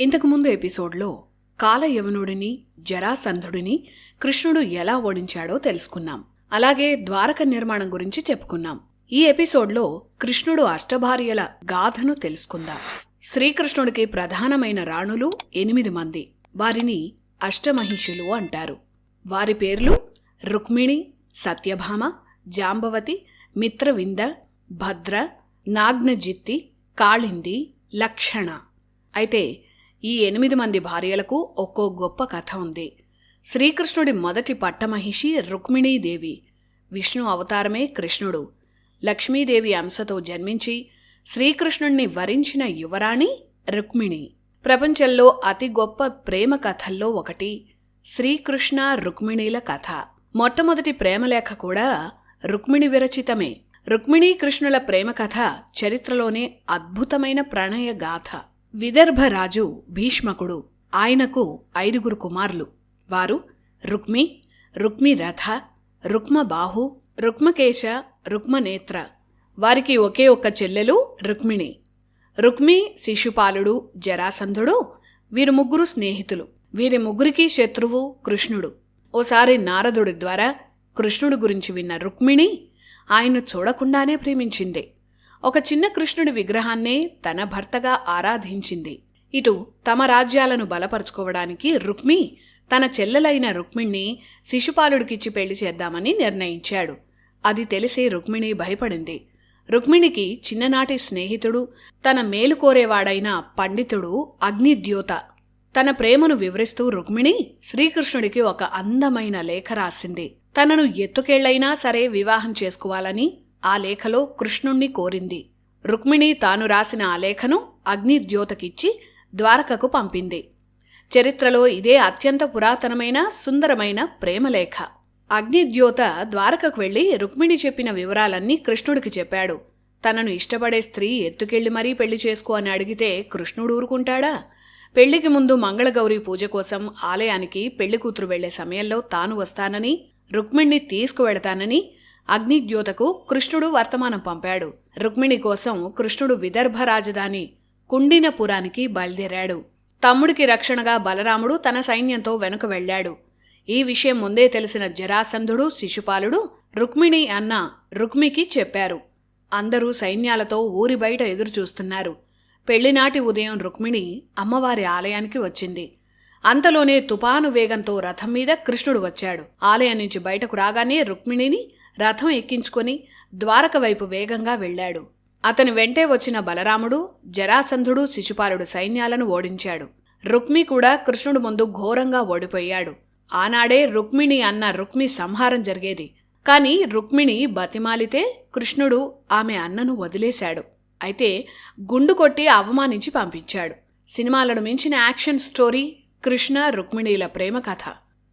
ఇంతకుముందు ఎపిసోడ్లో కాలయవనుడిని జరాసంధుడిని కృష్ణుడు ఎలా ఓడించాడో తెలుసుకున్నాం. అలాగే ద్వారక నిర్మాణం గురించి చెప్పుకున్నాం. ఈ ఎపిసోడ్లో కృష్ణుడు అష్టభార్యల గాథను తెలుసుకుందాం. శ్రీకృష్ణుడికి ప్రధానమైన రాణులు ఎనిమిది మంది. వారిని అష్టమహిషులు అంటారు. వారి పేర్లు రుక్మిణి సత్యభామ జాంబవతి మిత్రవింద భద్ర నాగ్నజిత్తి కాళింది లక్షణ. అయితే ఈ ఎనిమిది మంది భార్యలకు ఒక్కో గొప్ప కథ ఉంది. శ్రీకృష్ణుడి మొదటి పట్టమహిషి రుక్మిణీదేవి. విష్ణు అవతారమే కృష్ణుడు. లక్ష్మీదేవి అంశతో జన్మించి శ్రీకృష్ణుణ్ణి వరించిన యువరాణి రుక్మిణి. ప్రపంచంలో అతి గొప్ప ప్రేమ కథల్లో ఒకటి శ్రీకృష్ణ రుక్మిణీల కథ. మొట్టమొదటి ప్రేమలేఖ కూడా రుక్మిణి విరచితమే. రుక్మిణీ కృష్ణుల ప్రేమ కథ చరిత్రలోనే అద్భుతమైన ప్రణయ గాథ విదర్భరాజు భీష్మకుడు ఆయనకు ఐదుగురు కుమారులు. వారు రుక్మి రుక్మిరథ రుక్మబాహు రుక్మకేశ రుక్మనేత్ర. వారికి ఒకే ఒక్క చెల్లెలు రుక్మిణి. రుక్మి శిశుపాలుడు జరాసంధుడు వీరు ముగ్గురు స్నేహితులు. వీరి ముగ్గురికి శత్రువు కృష్ణుడు. ఓసారి నారదుడి ద్వారా కృష్ణుడు గురించి విన్న రుక్మిణి ఆయన చూడకుండానే ప్రేమించింది. ఒక చిన్న కృష్ణుడి విగ్రహాన్నే తన భర్తగా ఆరాధించింది. ఇటు తమ రాజ్యాలను బలపరుచుకోవడానికి రుక్మి తన చెల్లెలైన రుక్మిణ్ణి శిశుపాలుడికిచ్చి పెళ్ళి చేద్దామని నిర్ణయించాడు. అది తెలిసి రుక్మిణి భయపడింది. రుక్మిణికి చిన్ననాటి స్నేహితుడు తన మేలు కోరేవాడైన పండితుడు అగ్నిద్యోత. తన ప్రేమను వివరిస్తూ రుక్మిణి శ్రీకృష్ణుడికి ఒక అందమైన లేఖ రాసింది. తనను ఎత్తుకెళ్ళైనా సరే వివాహం చేసుకోవాలని ఆ లేఖలో కృష్ణుణ్ణి కోరింది. రుక్మిణి తాను రాసిన ఆ లేఖను అగ్నిద్యోతకిచ్చి ద్వారకకు పంపింది. చరిత్రలో ఇదే అత్యంత పురాతనమైన సుందరమైన ప్రేమలేఖ. అగ్నిద్యోత ద్వారకకు వెళ్ళి రుక్మిణి చెప్పిన వివరాలన్నీ కృష్ణుడికి చెప్పాడు. తనను ఇష్టపడే స్త్రీ ఎత్తుకెళ్ళి మరీ పెళ్ళి చేసుకో అని అడిగితే కృష్ణుడు ఊరుకుంటాడా? పెళ్ళికి ముందు మంగళగౌరి పూజ కోసం ఆలయానికి పెళ్ళి కూతురు వెళ్ళే సమయంలో తాను వస్తానని రుక్మిణ్ణి తీసుకువెళతానని అగ్నిద్యోతకు కృష్ణుడు వర్తమానం పంపాడు. రుక్మిణి కోసం కృష్ణుడు విదర్భ రాజధాని కుండినపురానికి బయలుదేరాడు. తమ్ముడికి రక్షణగా బలరాముడు తన సైన్యంతో వెనుక వెళ్ళాడు. ఈ విషయం ముందే తెలిసిన జరాసంధుడు శిశుపాలుడు రుక్మిణి అన్న రుక్మికి చెప్పారు. అందరూ సైన్యాలతో ఊరి బయట ఎదురుచూస్తున్నారు. పెళ్ళినాటి ఉదయం రుక్మిణి అమ్మవారి ఆలయానికి వచ్చింది. అంతలోనే తుపాను వేగంతో రథం మీద కృష్ణుడు వచ్చాడు. ఆలయం నుంచి బయటకు రాగానే రుక్మిణిని రథం ఎక్కించుకొని ద్వారక వైపు వేగంగా వెళ్ళాడు. అతని వెంటే వచ్చిన బలరాముడు జరాసంధుడు శిశుపాలుడు సైన్యాలను ఓడించాడు. రుక్మి కూడా కృష్ణుడు ముందు ఘోరంగా ఓడిపోయాడు. ఆనాడే రుక్మిణి అన్న రుక్మి సంహారం జరిగేది. కాని రుక్మిణి బతిమాలితే కృష్ణుడు ఆమె అన్నను వదిలేశాడు. అయితే గుండు కొట్టి అవమానించి పంపించాడు. సినిమాలను మించిన యాక్షన్ స్టోరీ కృష్ణ రుక్మిణీల ప్రేమ కథ.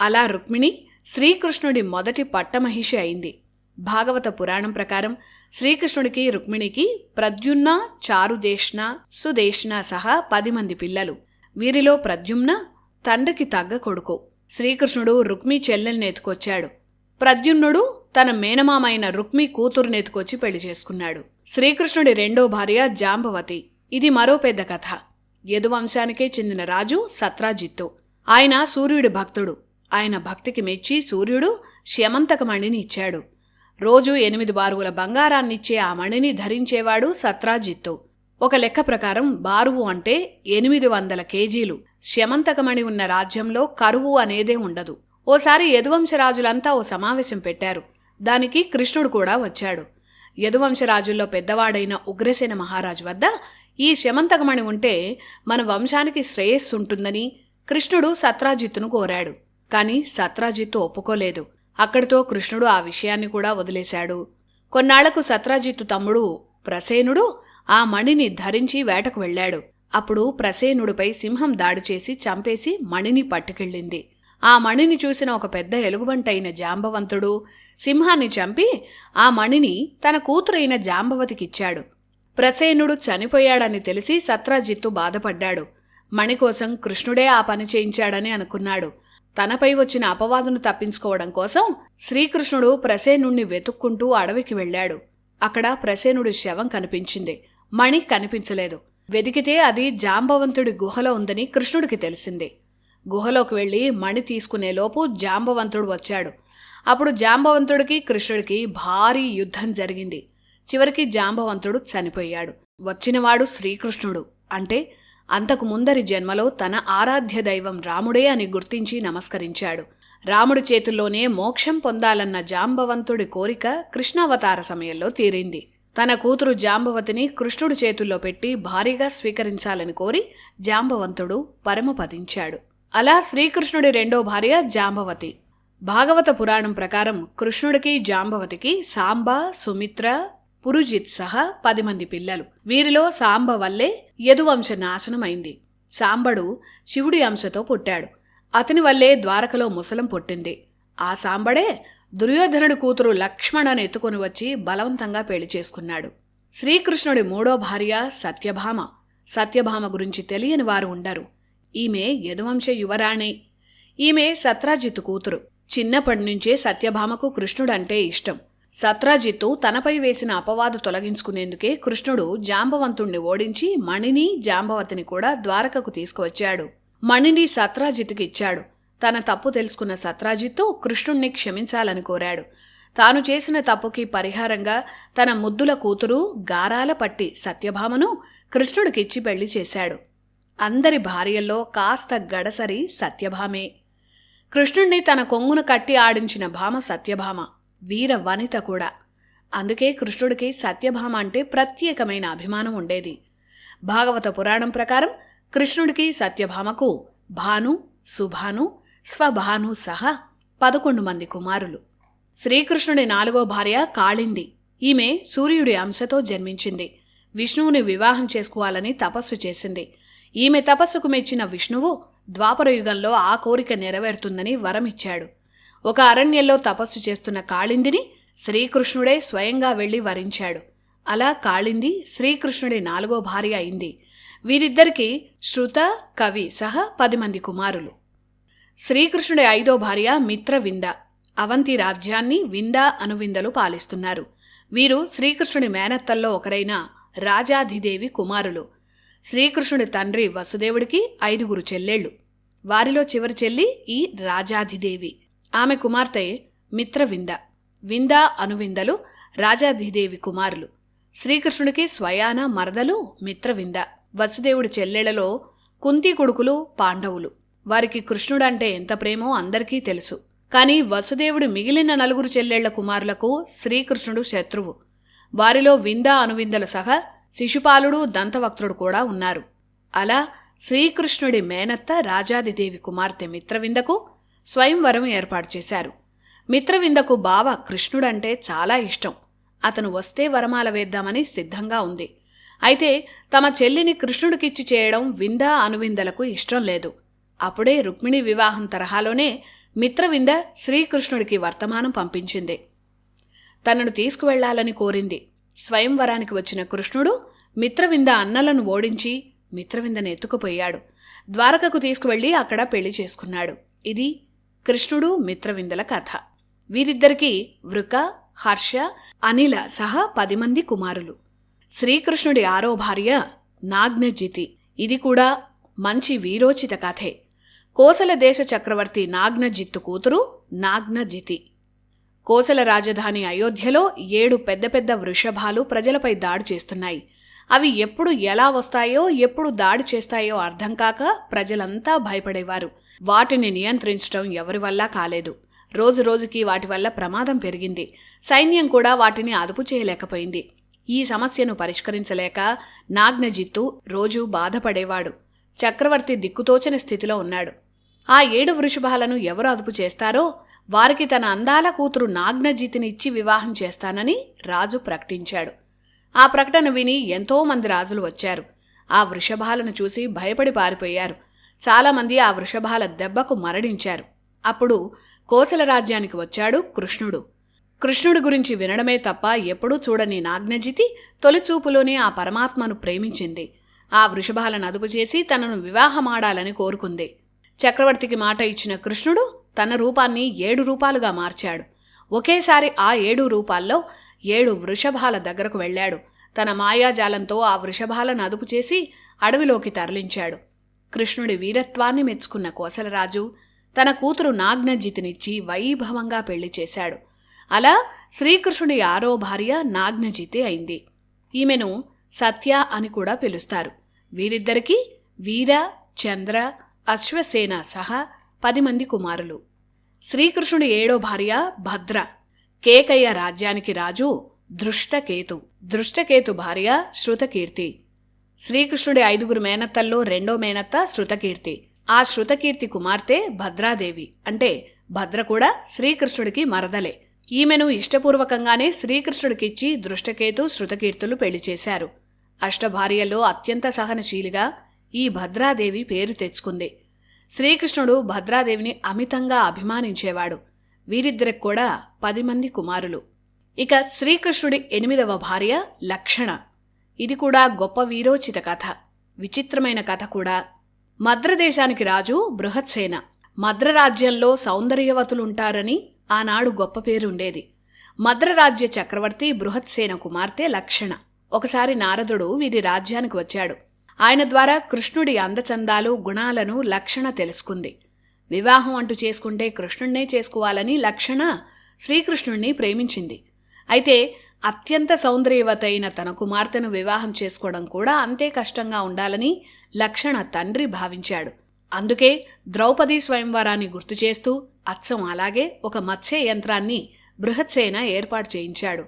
అలా రుక్మిణి శ్రీకృష్ణుడి మొదటి పట్టమహిషి అయింది. భాగవత పురాణం ప్రకారం శ్రీకృష్ణుడికి రుక్మిణికి ప్రద్యుమ్న చారుదేష్ణ సుదేష్ణ సహా పది మంది పిల్లలు. వీరిలో ప్రద్యుమ్న తండ్రికి తగ్గ కొడుకు. శ్రీకృష్ణుడు రుక్మి చెల్లెల్ని ఎత్తుకొచ్చాడు ప్రద్యుమ్నుడు తన మేనమామైన రుక్మి కూతురుని ఎత్తుకొచ్చి పెళ్ళి చేసుకున్నాడు. శ్రీకృష్ణుడి రెండో భార్య జాంబవతి. ఇది మరో పెద్ద కథ. యదువంశానికే చెందిన రాజు సత్రాజిత్తు. ఆయన సూర్యుడి భక్తుడు. ఆయన భక్తికి మెచ్చి సూర్యుడు శమంతకమణిని ఇచ్చాడు. రోజు ఎనిమిది బారువుల బంగారాన్నిచ్చే ఆ మణిని ధరించేవాడు సత్రాజిత్తు. ఒక లెక్క ప్రకారం బారువు అంటే ఎనిమిది వందల కేజీలు. శమంతకమణి ఉన్న రాజ్యంలో కరువు అనేదే ఉండదు. ఓసారి యదువంశరాజులంతా ఓ సమావేశం పెట్టారు. దానికి కృష్ణుడు కూడా వచ్చాడు. యదువంశరాజుల్లో పెద్దవాడైన ఉగ్రసేన మహారాజు వద్ద ఈ శమంతకమణి ఉంటే మన వంశానికి శ్రేయస్సు ఉంటుందని కృష్ణుడు సత్రాజిత్తును కోరాడు. కానీ సత్రాజిత్తు ఒప్పుకోలేదు. అక్కడితో కృష్ణుడు ఆ విషయాన్ని కూడా వదిలేశాడు. కొన్నాళ్ళకు సత్రాజిత్తు తమ్ముడు ప్రసేనుడు ఆ మణిని ధరించి వేటకు వెళ్ళాడు. అప్పుడు ప్రసేనుడిపై సింహం దాడి చేసి చంపేసి మణిని పట్టుకెళ్ళింది. ఆ మణిని చూసిన ఒక పెద్ద ఎలుగుబంటైన జాంబవంతుడు సింహాన్ని చంపి ఆ మణిని తన కూతురైన జాంబవతికిచ్చాడు. ప్రసేనుడు చనిపోయాడని తెలిసి సత్రాజిత్తు బాధపడ్డాడు. మణి కోసం కృష్ణుడే ఆ పని చేయించాడని అనుకున్నాడు. తనపై వచ్చిన అపవాదును తప్పించుకోవడం కోసం శ్రీకృష్ణుడు ప్రసేనుణ్ణి వెతుక్కుంటూ అడవికి వెళ్ళాడు. అక్కడ ప్రసేనుడి శవం కనిపించింది. మణి కనిపించలేదు. వెతికితే అది జాంబవంతుడి గుహలో ఉందని కృష్ణుడికి తెలిసింది. గుహలోకి వెళ్ళి మణి తీసుకునేలోపు జాంబవంతుడు వచ్చాడు. అప్పుడు జాంబవంతుడికి కృష్ణుడికి భారీ యుద్ధం జరిగింది. చివరికి జాంబవంతుడు చనిపోయాడు. వచ్చినవాడు శ్రీకృష్ణుడు. అంటే అంతకు ముందరి జన్మలో తన ఆరాధ్య దైవం రాముడే అని గుర్తించి నమస్కరించాడు. రాముడి చేతుల్లోనే మోక్షం పొందాలన్న జాంబవంతుడి కోరిక కృష్ణావతార సమయంలో తీరింది. తన కూతురు జాంబవతిని కృష్ణుడి చేతుల్లో పెట్టి భారీగా స్వీకరించాలని కోరి జాంబవంతుడు పరమపదించాడు అలా శ్రీకృష్ణుడి రెండో భార్య జాంబవతి. భాగవత పురాణం ప్రకారం కృష్ణుడికి జాంబవతికి సాంబ సుమిత్ర పురుజిత్ సహా పది మంది పిల్లలు. వీరిలో సాంబ వల్లే యదువంశ నాశనమైంది. సాంబడు శివుడి అంశతో పుట్టాడు. అతని వల్లే ద్వారకలో ముసలం పుట్టింది. ఆ సాంబడే దుర్యోధనుడి కూతురు లక్ష్మణను ఎత్తుకొని వచ్చి బలవంతంగా పెళ్ళి చేసుకున్నాడు. శ్రీకృష్ణుడి మూడో భార్య సత్యభామ. సత్యభామ గురించి తెలియని వారు ఉండరు. ఈమె యదువంశ యువరాణి. ఈమె సత్రాజిత్ కూతురు. చిన్నప్పటి నుంచే సత్యభామకు కృష్ణుడంటే ఇష్టం. సత్రాజిత్తు తనపై వేసిన అపవాదు తొలగించుకునేందుకే కృష్ణుడు జాంబవంతుణ్ణి ఓడించి మణిని జాంబవతిని కూడా ద్వారకకు తీసుకువచ్చాడు. మణిని సత్రాజిత్తుకి ఇచ్చాడు. తన తప్పు తెలుసుకున్న సత్రాజిత్తు కృష్ణుణ్ణి క్షమించాలని కోరాడు. తాను చేసిన తప్పుకి పరిహారంగా తన ముద్దుల కూతురు గారాల పట్టి సత్యభామను కృష్ణుడికిచ్చి పెళ్ళి చేశాడు. అందరి భార్యల్లో కాస్త గడసరి సత్యభామే. కృష్ణుణ్ణి తన కొంగును కట్టి ఆడించిన భామ సత్యభామ. వీర వనిత కూడా. అందుకే కృష్ణుడికి సత్యభామ అంటే ప్రత్యేకమైన అభిమానం ఉండేది. భాగవత పురాణం ప్రకారం కృష్ణుడికి సత్యభామకు భాను సుభాను స్వభాను సహా పదకొండు మంది కుమారులు. శ్రీకృష్ణుడి నాలుగో భార్య కాళింది. ఈమె సూర్యుడి అంశతో జన్మించింది. విష్ణువుని వివాహం చేసుకోవాలని తపస్సు చేసింది. ఈమె తపస్సుకు మెచ్చిన విష్ణువు ద్వాపరయుగంలో ఆ కోరిక నెరవేరుతుందని వరమిచ్చాడు. ఒక అరణ్యంలో తపస్సు చేస్తున్న కాళిందిని శ్రీకృష్ణుడే స్వయంగా వెళ్ళి వరించాడు. అలా కాళింది శ్రీకృష్ణుడి నాలుగో భార్య అయింది. వీరిద్దరికీ శృత కవి సహా పది మంది కుమారులు. శ్రీకృష్ణుడి ఐదో భార్య మిత్రవింద అవంతి రాజ్యాన్ని వింద అనువిందలు పాలిస్తున్నారు. వీరు శ్రీకృష్ణుడి మేనత్తల్లో ఒకరైన రాజాధిదేవి కుమారులు. శ్రీకృష్ణుడి తండ్రి వసుదేవుడికి ఐదుగురు చెల్లెళ్ళు. వారిలో చివరి చెల్లి ఈ రాజాధిదేవి. ఆమె కుమార్తె మిత్రవింద. వింద అనువిందలు రాజాధిదేవి కుమారులు. శ్రీకృష్ణుడికి స్వయాన మరదలు మిత్రవింద. వసుదేవుడి చెల్లెళ్ళలో కుంతి కొడుకులు పాండవులు. వారికి కృష్ణుడంటే ఎంత ప్రేమో అందరికీ తెలుసు. కాని వసుదేవుడి మిగిలిన నలుగురు చెల్లెళ్ళ కుమారులకు శ్రీకృష్ణుడు శత్రువు. వారిలో వింద అనువిందలు సహా శిశుపాలుడు దంతవక్త్రుడు కూడా ఉన్నారు. అలా శ్రీకృష్ణుడి మేనత్త రాజాదిదేవి కుమార్తె మిత్రవిందకు స్వయంవరం ఏర్పాటు చేశారు. మిత్రవిందకు బావ కృష్ణుడంటే చాలా ఇష్టం. అతను వస్తే వరమాల వేద్దామని సిద్ధంగా ఉంది. అయితే తమ చెల్లిని కృష్ణుడికిచ్చి చేయడం వింద అనువిందలకు ఇష్టం లేదు. అప్పుడే రుక్మిణి వివాహం తరహాలోనే మిత్రవింద శ్రీకృష్ణుడికి వర్తమానం పంపించింది. తనను తీసుకువెళ్ళాలని కోరింది. స్వయంవరానికి వచ్చిన కృష్ణుడు మిత్రవింద అన్నలను ఓడించి మిత్రవిందను ఎత్తుకుపోయాడు. ద్వారకకు తీసుకువెళ్ళి అక్కడ పెళ్ళి చేసుకున్నాడు. ఇది కృష్ణుడు మిత్రవిందల కథ. వీరిద్దరికీ వృక హర్ష అనిల సహా పది మంది కుమారులు. శ్రీకృష్ణుడి ఆరో భార్య నాగ్నజితి. ఇది కూడా మంచి వీరోచిత కథే. కోసల దేశ చక్రవర్తి నాగ్నజిత్తు కూతురు నాగ్నజితి. కోసల రాజధాని అయోధ్యలో ఏడు పెద్ద పెద్ద వృషభాలు ప్రజలపై దాడి చేస్తున్నాయి. అవి ఎప్పుడు ఎలా వస్తాయో ఎప్పుడు దాడి చేస్తాయో అర్థం కాక ప్రజలంతా భయపడేవారు. వాటిని నియంత్రించడం ఎవరి వల్ల కాలేదు. రోజు రోజుకి వాటి వల్ల ప్రమాదం పెరిగింది. సైన్యం కూడా వాటిని అదుపు చేయలేకపోయింది. ఈ సమస్యను పరిష్కరించలేక నాగ్నజిత్తు రోజూ బాధపడేవాడు. చక్రవర్తి దిక్కుతోచని స్థితిలో ఉన్నాడు. ఆ ఏడు వృషభాలను ఎవరు అదుపు చేస్తారో వారికి తన అందాల కూతురు నాగ్నజితిని ఇచ్చి వివాహం చేస్తానని రాజు ప్రకటించాడు. ఆ ప్రకటన విని ఎంతో మంది రాజులు వచ్చారు. ఆ వృషభాలను చూసి భయపడి పారిపోయారు. చాలామంది ఆ వృషభాల దెబ్బకు మరణించారు. అప్పుడు కోసల రాజ్యానికి వచ్చాడు కృష్ణుడు. కృష్ణుడి గురించి వినడమే తప్ప ఎప్పుడూ చూడని నాగ్నజితి తొలిచూపులోనే ఆ పరమాత్మను ప్రేమించింది. ఆ వృషభాలను అదుపు చేసి తనను వివాహమాడాలని కోరుకుంది. చక్రవర్తికి మాట ఇచ్చిన కృష్ణుడు తన రూపాన్ని ఏడు రూపాలుగా మార్చాడు. ఒకేసారి ఆ ఏడు రూపాల్లో ఏడు వృషభాల దగ్గరకు వెళ్ళాడు. తన మాయాజాలంతో ఆ వృషభాలను అదుపు చేసి అడవిలోకి తరలించాడు. కృష్ణుడి వీరత్వాన్ని మెచ్చుకున్న కోసలరాజు తన కూతురు నాగ్నజితినిచ్చి వైభవంగా పెళ్ళి చేశాడు. అలా శ్రీకృష్ణుడి ఆరో భార్య నాగ్నజితే అయింది. ఈమెను సత్య అని కూడా పిలుస్తారు. వీరిద్దరికీ వీర చంద్ర అశ్వసేన సహా పది మంది కుమారులు. శ్రీకృష్ణుడి ఏడో భార్య భద్ర. కేకయ్య రాజ్యానికి రాజు దృష్టకేతు. దృష్టకేతు భార్య శృతకీర్తి. శ్రీకృష్ణుడి ఐదుగురు మేనత్తల్లో రెండో మేనత్త శృతకీర్తి. ఆ శృతకీర్తి కుమార్తె భద్రాదేవి. అంటే భద్ర కూడా శ్రీకృష్ణుడికి మరదలే. ఈమెను ఇష్టపూర్వకంగానే శ్రీకృష్ణుడికిచ్చి దృష్టకేతు శృతకీర్తులు పెళ్ళి చేశారు. అష్టభార్యల్లో అత్యంత సహనశీలిగా ఈ భద్రాదేవి పేరు తెచ్చుకుంది. శ్రీకృష్ణుడు భద్రాదేవిని అమితంగా అభిమానించేవాడు. వీరిద్దరికి కూడా పది మంది కుమారులు. ఇక శ్రీకృష్ణుడి ఎనిమిదవ భార్య లక్షణ. ఇది కూడా గొప్ప వీరోచిత కథ. విచిత్రమైన కథ కూడా. మద్రదేశానికి రాజు బృహత్సేన. మద్రరాజ్యంలో సౌందర్యవతులుంటారని ఆనాడు గొప్ప పేరుండేది. మద్రరాజ్య చక్రవర్తి బృహత్సేన కుమార్తె లక్షణ. ఒకసారి నారదుడు వీరి రాజ్యానికి వచ్చాడు. ఆయన ద్వారా కృష్ణుడి అందచందాలు గుణాలను లక్షణ తెలుసుకుంది. వివాహం అంటూ చేసుకుంటే కృష్ణుణ్ణే చేసుకోవాలని లక్షణ శ్రీకృష్ణుణ్ణి ప్రేమించింది. అయితే అత్యంత సౌందర్యవతైన తన కుమార్తెను వివాహం చేసుకోవడం కూడా అంతే కష్టంగా ఉండాలని లక్షణ తండ్రి భావించాడు. అందుకే ద్రౌపది స్వయంవరాన్ని గుర్తు చేస్తూ అచ్చం అలాగే ఒక మత్స్య యంత్రాన్ని బృహత్సేన ఏర్పాటు చేయించాడు.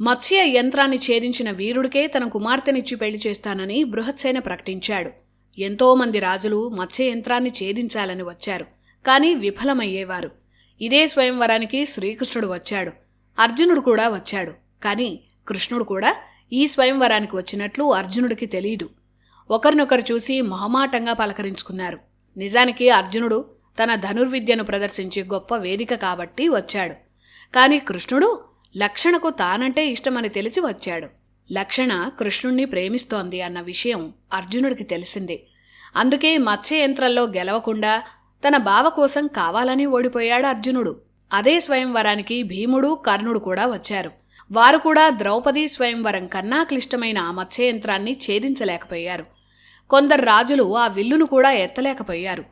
మత్స్య యంత్రాన్ని ఛేదించిన వీరుడికే తన కుమార్తెనిచ్చి పెళ్ళి చేస్తానని బృహత్సేన ప్రకటించాడు. ఎంతోమంది రాజులు మత్స్య యంత్రాన్ని ఛేదించాలని వచ్చారు కానీ విఫలమయ్యేవారు. ఇదే స్వయంవరానికి శ్రీకృష్ణుడు వచ్చాడు. అర్జునుడు కూడా వచ్చాడు. కానీ కృష్ణుడు కూడా ఈ స్వయంవరానికి వచ్చినట్లు అర్జునుడికి తెలియదు ఒకరినొకరు చూసి మొహమాటంగా పలకరించుకున్నారు. నిజానికి అర్జునుడు తన ధనుర్విద్యను ప్రదర్శించే గొప్ప వేదిక కాబట్టి వచ్చాడు. కానీ కృష్ణుడు లక్షణకు తానంటే ఇష్టమని తెలిసి వచ్చాడు. లక్షణ కృష్ణుణ్ణి ప్రేమిస్తోంది అన్న విషయం అర్జునుడికి తెలిసిందే. అందుకే మత్స్య యంత్రంలో గెలవకుండా తన బావ కోసం కావాలని ఓడిపోయాడు అర్జునుడు. అదే స్వయంవరానికి భీముడు కర్ణుడు కూడా వచ్చారు. వారు కూడా ద్రౌపది స్వయంవరం కన్నా క్లిష్టమైన ఆ యంత్రాన్ని ఛేదించలేకపోయారు. కొందరు రాజులు ఆ విల్లును కూడా ఎత్తలేకపోయారు.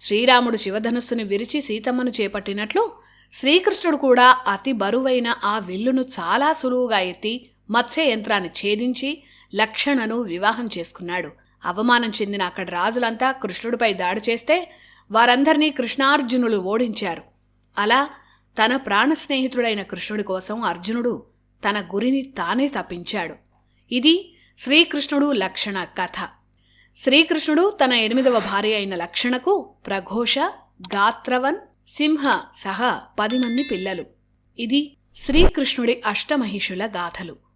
శ్రీరాముడు శివధనుస్సుని విరిచి సీతమ్మను చేపట్టినట్లు శ్రీకృష్ణుడు కూడా అతి బరువైన ఆ విల్లును చాలా సులువుగా ఎత్తి మత్స్యయంత్రాన్ని ఛేదించి లక్షణను వివాహం చేసుకున్నాడు. అవమానం చెందిన అక్కడి రాజులంతా కృష్ణుడిపై దాడి చేస్తే వారందరినీ కృష్ణార్జునులు ఓడించారు. అలా తన ప్రాణ స్నేహితుడైన కృష్ణుడి కోసం అర్జునుడు తన గురిని తానే తప్పించాడు. ఇది శ్రీకృష్ణుడు లక్షణ కథ. శ్రీకృష్ణుడు తన ఎనిమిదవ భార్య అయిన లక్షణకు ప్రఘోష గాత్రవన్ సింహ సహా పది మంది పిల్లలు. ఇది శ్రీకృష్ణుడి అష్టమహిషుల గాథలు.